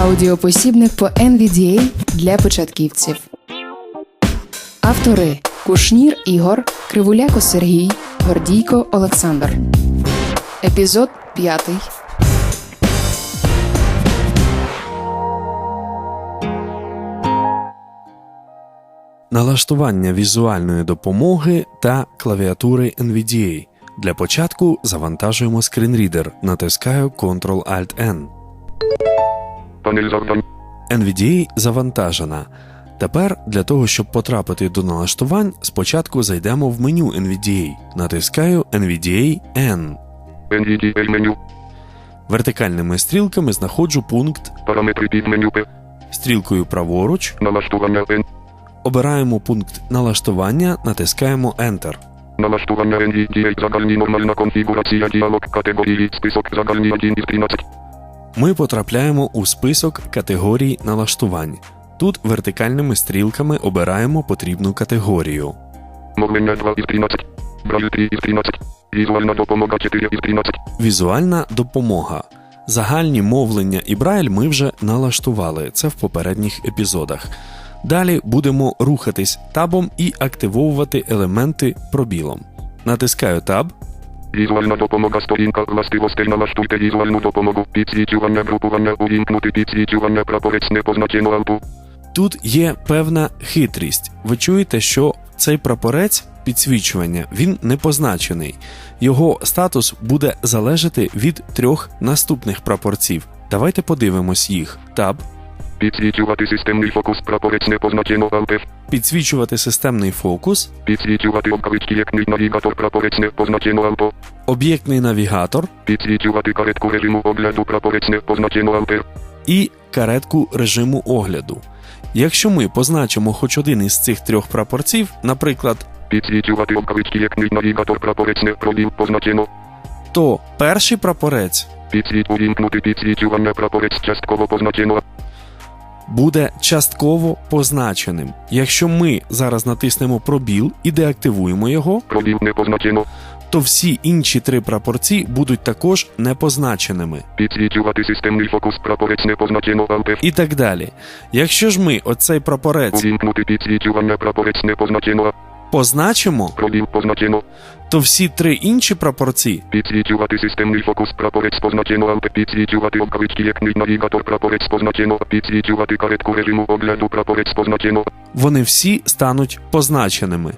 Аудіопосібник по NVDA для початківців. Автори Кушнір Ігор, Кривуляко Сергій, Гордійко Олександр. Епізод 5. Налаштування візуальної допомоги та клавіатури NVDA. Для початку завантажуємо скрінрідер. Натискаю Ctrl-Alt-N. Панель завдань. NVDA завантажена. Тепер для того, щоб потрапити до налаштувань, спочатку зайдемо в меню NVDA. Натискаю NVDA N. NVDA меню. Вертикальними стрілками знаходжу пункт Параметри під меню П. стрілкою праворуч, Налаштування N. обираємо пункт налаштування, натискаємо Enter. Налаштування NVDA загальні нормальна конфігурація діалог категорії список загальні 1 із 13. Ми потрапляємо у список категорій налаштувань. Тут вертикальними стрілками обираємо потрібну категорію. Мовлення 2 із 13. Брайль 3 із 13. Візуальна допомога 4 із 13. Візуальна допомога. Загальні мовлення і брайль ми вже налаштували. Це в попередніх епізодах. Далі будемо рухатись табом і активовувати елементи пробілом. Натискаю таб, Візуальна допомога сторінка властивостей налаштуйте візуальну допомогу. Підсвічування групування увімкнути підсвічування прапорець не позначено алпу. Тут є певна хитрість. Ви чуєте, що цей прапорець підсвічування він не позначений. Його статус буде залежати від трьох наступних прапорців. Давайте подивимось їх. Таб, Підсвічувати системний фокус прапорець не позначено алпеф. підсвічувати системний фокус, Підсвічувати обкавички навігатор прапорець не позначено алпо. об'єктний навігатор Підсвічувати каретку режиму огляду прапорець не позначено алпер. і каретку режиму огляду. Якщо ми позначимо хоч один із цих трьох прапорців, наприклад, Підсвічувати обкавички як навігатор прапорець не пробіл позначено. то перший прапорець Підсвіт увімкнути підсвічування прапорець частково позначено. Буде частково позначеним. Якщо ми зараз натиснемо пробіл і деактивуємо його, Пробіл не позначено. то всі інші три прапорці будуть також непозначеними. Підсвічувати системний фокус прапорець не позначено алпеф. І так далі. Якщо ж ми оцей прапорець Увімкнути підсвічування прапорець не позначено. Позначимо, Пробіл позначено. то всі три інші прапорці Підсвічувати системний фокус прапорець позначено алпе. Підсвічувати обкавички як навігатор прапорець позначено. Підсвічувати каретку режиму огляду прапорець позначено. вони всі стануть позначеними.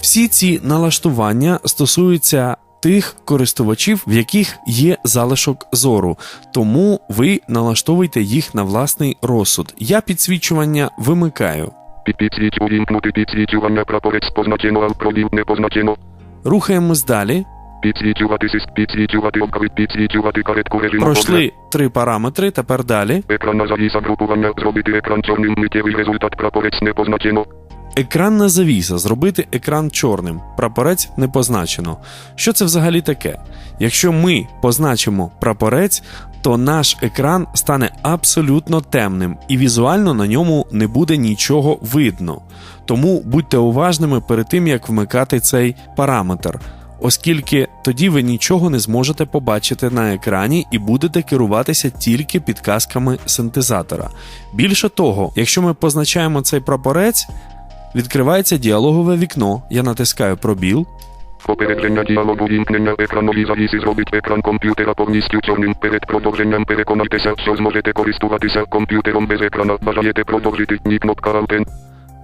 Всі ці налаштування стосуються тих користувачів, в яких є залишок зору, тому ви налаштовуйте їх на власний розсуд. Я підсвічування вимикаю. Під- Підсвіч увімкнути підсвічування прапорець позначено ал не позначено. Рухаємось далі. Підсвічувати сис, підсвічувати обкави, підсвічувати каретку режиму. Пройшли три параметри. Тепер далі. Екранна завіса групування, зробити екран чорним миттєвий результат прапорець не позначено. Екранна завіса зробити екран чорним. Прапорець не позначено. Що це взагалі таке? Якщо ми позначимо прапорець, то наш екран стане абсолютно темним і візуально на ньому не буде нічого видно. Тому будьте уважними перед тим, як вмикати цей параметр. Оскільки тоді ви нічого не зможете побачити на екрані і будете керуватися тільки підказками синтезатора. Більше того, якщо ми позначаємо цей прапорець, Відкривається діалогове вікно. Я натискаю пробіл. Попередження діалогу вімкнення екранові завіси зробить екран комп'ютера повністю чорним. Перед продовженням переконайтеся, що зможете користуватися комп'ютером без екрана. Бажаєте продовжити? Ні, кнопка Alt-N.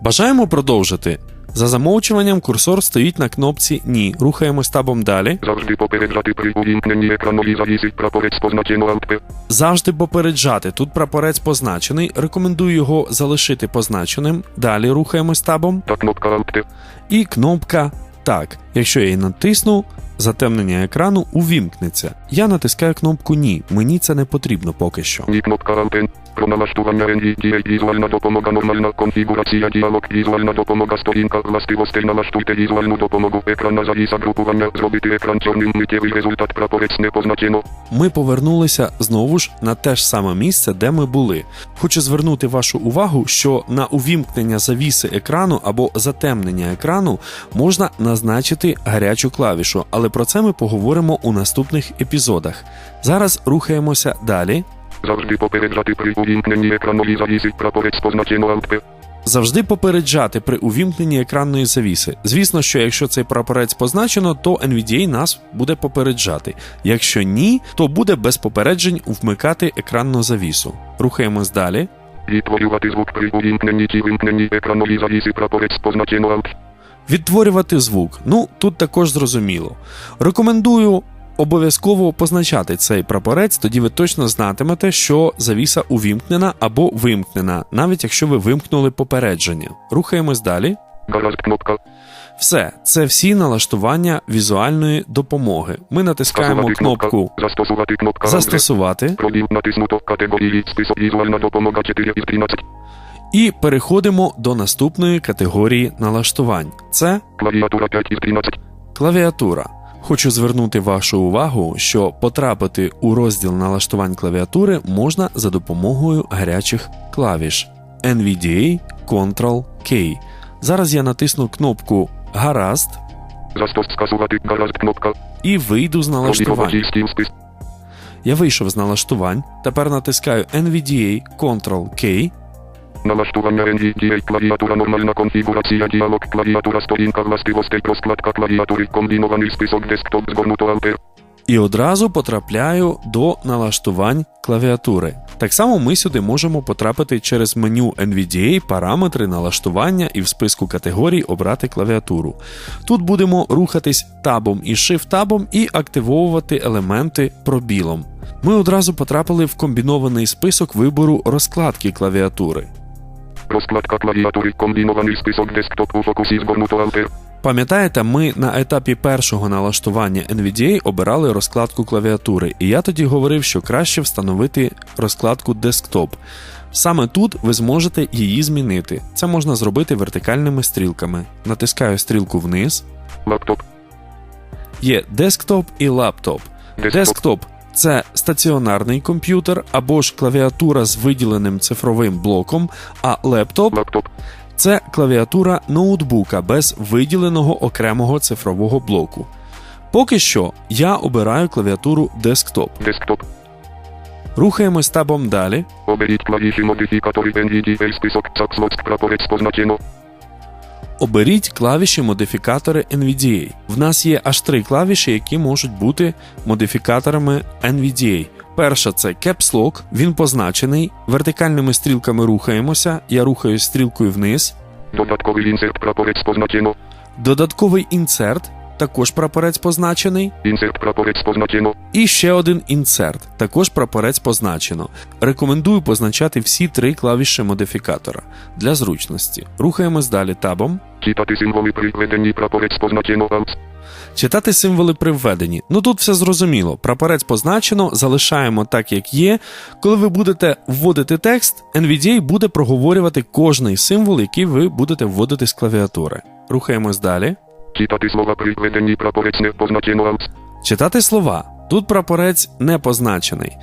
Бажаємо продовжити. За замовчуванням курсор стоїть на кнопці Ні. Рухаємось табом далі. Завжди попереджати при увімкненні екранові завіси. Прапорець позначено Alt-P. Завжди попереджати. Тут прапорець позначений. Рекомендую його залишити позначеним. Далі рухаємось табом. Та кнопка Alt-T. І кнопка Так. Якщо я її натисну, затемнення екрану увімкнеться. Я натискаю кнопку Ні. Мені це не потрібно поки що. Ні, кнопка Alt-N. Про налаштування NVDA візуальна допомога нормальна конфігурація діалог візуальна допомога сторінка властивостей налаштуйте візуальну допомогу екранна завіса групування зробити екран чорним миттєвий результат прапорець не позначено. Ми повернулися знову ж на те ж саме місце, де ми були. Хочу звернути вашу увагу, що на увімкнення завіси екрану або затемнення екрану можна назначити гарячу клавішу, але про це ми поговоримо у наступних епізодах. Зараз рухаємося далі. Завжди попереджати при увімкненні екранної завіси прапорець позначено Alt Завжди попереджати при увімкненні екранної завіси. Звісно, що якщо цей прапорець позначено, то NVDA нас буде попереджати. Якщо ні, то буде без попереджень вмикати екранну завісу. Рухаємось далі. Відтворювати звук при увімкненні чи вимкненні екранної завіси прапорець позначено Alt. Відтворювати звук. Ну, тут також зрозуміло. Рекомендую обов'язково позначати цей прапорець, тоді ви точно знатимете, що завіса увімкнена або вимкнена, навіть якщо ви вимкнули попередження. Рухаємось далі. Все, це всі налаштування візуальної допомоги. Ми натискаємо кнопку Застосувати кнопка Застосувати натиснуто категорії список візуальна допомога 4 із 13. І переходимо до наступної категорії налаштувань. Це Клавіатура 5 із 13. клавіатура. Хочу звернути вашу увагу, що потрапити у розділ налаштувань клавіатури можна за допомогою гарячих клавіш NVDA Ctrl-K. Зараз я натисну кнопку Гаразд скасувати гаразд кнопка. і вийду з налаштувань. Я вийшов з налаштувань. Тепер натискаю NVDA Ctrl-K Налаштування NVDA клавіатура нормальна конфігурація діалог клавіатура сторінка властивостей розкладка клавіатури комбінований список десктоп згорнуто Alt. і одразу потрапляю до налаштувань клавіатури. Так само ми сюди можемо потрапити через меню NVDA, параметри, налаштування і в списку категорій обрати клавіатуру. Тут будемо рухатись табом і shift-табом і активовувати елементи пробілом. Ми одразу потрапили в комбінований список вибору розкладки клавіатури. Розкладка клавіатури комбінований список десктоп у фокусі згорнуто Alt. Пам'ятаєте, ми на етапі першого налаштування NVDA обирали розкладку клавіатури, і я тоді говорив, що краще встановити розкладку Desktop. Саме тут ви зможете її змінити. Це можна зробити вертикальними стрілками. Натискаю стрілку вниз. Лаптоп. Є Desktop і Laptop. Десктоп. Desktop – це стаціонарний комп'ютер або ж клавіатура з виділеним цифровим блоком, а Laptop Лаптоп. це клавіатура ноутбука без виділеного окремого цифрового блоку. Поки що я обираю клавіатуру Desktop. Десктоп. Рухаємось табом далі. Оберіть клавіші модифікатори NVDA список Цапслоцк прапорець позначено. Оберіть клавіші модифікатори NVDA. В нас є аж три клавіші, які можуть бути модифікаторами NVDA. Перша це Caps Lock, він позначений. Вертикальними стрілками рухаємося. Я рухаюсь стрілкою вниз. Додатковий інсерт прапорець позначено. Додатковий інсерт, також прапорець позначений. Інсерт прапорець позначено. І ще один інсерт, також прапорець позначено. Рекомендую позначати всі три клавіші модифікатора для зручності. Рухаємось далі табом. Читати символи при введенні прапорець позначено. Читати символи при введенні. Ну тут все зрозуміло. Прапорець позначено, залишаємо так, як є. Коли ви будете вводити текст, NVDA буде проговорювати кожний символ, який ви будете вводити з клавіатури. Рухаємось далі. Читати слова при введенні прапорець не позначено. Читати слова. Тут прапорець не позначений.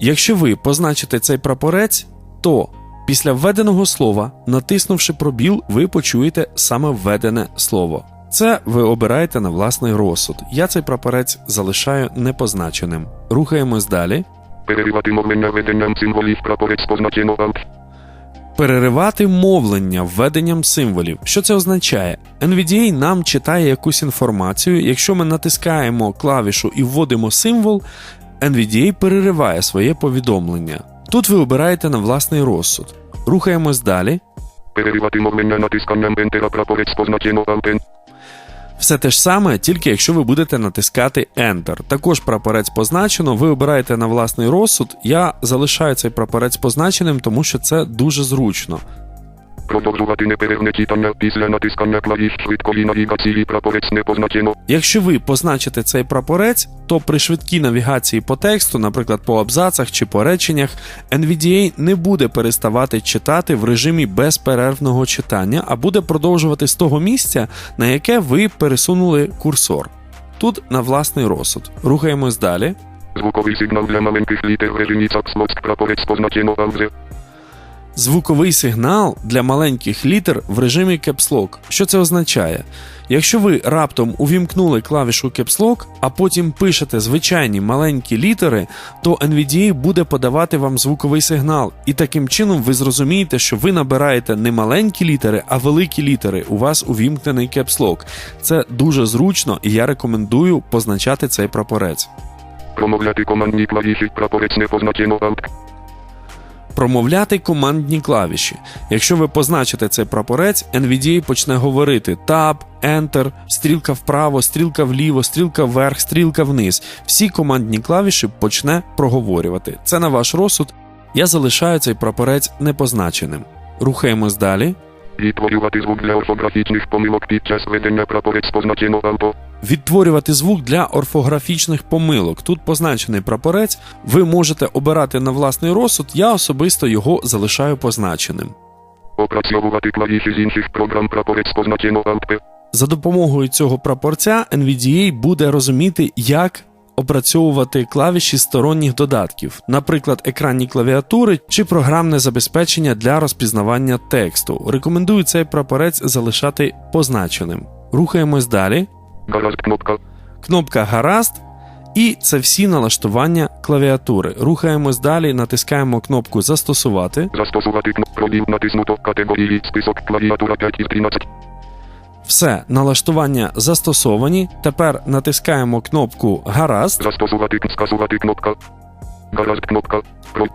Якщо ви позначите цей прапорець, то після введеного слова, натиснувши пробіл, ви почуєте саме введене слово. Це ви обираєте на власний розсуд. Я цей прапорець залишаю непозначеним. Рухаємось далі. Переривати мовлення веденням символів прапорець позначено. Переривати мовлення введенням символів. Що це означає? NVDA нам читає якусь інформацію. Якщо ми натискаємо клавішу і вводимо символ, NVDA перериває своє повідомлення. Тут ви обираєте на власний розсуд. Рухаємось далі. Переривати мовлення натисканням Enter прапорець позначено Alt. Все те ж саме, тільки якщо ви будете натискати Enter. Також прапорець позначено, ви обираєте на власний розсуд. Я залишаю цей прапорець позначеним, тому що це дуже зручно. Продовжувати неперервне читання після натискання клавіш швидкої навігації прапорець не позначено. Якщо ви позначите цей прапорець, то при швидкій навігації по тексту, наприклад, по абзацах чи по реченнях, NVDA не буде переставати читати в режимі безперервного читання, а буде продовжувати з того місця, на яке ви пересунули курсор. Тут на власний розсуд. Рухаємось далі. Звуковий сигнал для маленьких літер в режимі Цапслоцк прапорець позначено. Звуковий сигнал для маленьких літер в режимі Caps Lock. Що це означає? Якщо ви раптом увімкнули клавішу Caps Lock, а потім пишете звичайні маленькі літери, то NVDA буде подавати вам звуковий сигнал, і таким чином ви зрозумієте, що ви набираєте не маленькі літери, а великі літери. У вас увімкнений Caps Lock. Це дуже зручно, і я рекомендую позначати цей прапорець. Промовляти командні клавіші, прапорець не позначено Alt. Промовляти командні клавіші. Якщо ви позначите цей прапорець, NVDA почне говорити Tab, Enter, стрілка вправо, стрілка вліво, стрілка вверх, стрілка вниз. Всі командні клавіші почне проговорювати. Це на ваш розсуд. Я залишаю цей прапорець непозначеним. Рухаємось далі. Відтворювати звук для орфографічних помилок під час ведення прапорець позначено Alto. Відтворювати звук для орфографічних помилок. Тут позначений прапорець. Ви можете обирати на власний розсуд. Я особисто його залишаю позначеним. Опрацьовувати клавіші з інших програм прапорець позначено Alt За допомогою цього прапорця NVDA буде розуміти, як опрацьовувати клавіші сторонніх додатків, наприклад, екранні клавіатури чи програмне забезпечення для розпізнавання тексту. Рекомендую цей прапорець залишати позначеним. Рухаємось далі. Гаразд кнопка. Кнопка Гаразд. І це всі налаштування клавіатури. Рухаємось далі, натискаємо кнопку Застосувати. Застосувати кнопку. Натиснуто. Категорії. Список. Клавіатура 5 із 13. Все, налаштування застосовані. Тепер натискаємо кнопку Гаразд. Застосувати. кн- кнопка. Гаразд кнопка.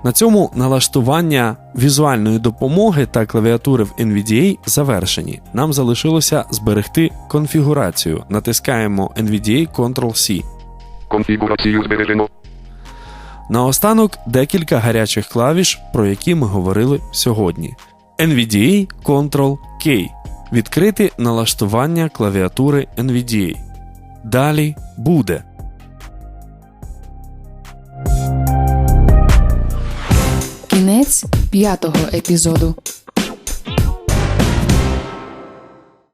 На цьому налаштування візуальної допомоги та клавіатури в NVDA завершені. Нам залишилося зберегти конфігурацію. Натискаємо NVDA Ctrl-C. Конфігурацію збережено. Наостанок декілька гарячих клавіш, про які ми говорили сьогодні. NVDA Ctrl-K. Відкрити налаштування клавіатури NVDA. Далі буде. Кінець п'ятого епізоду.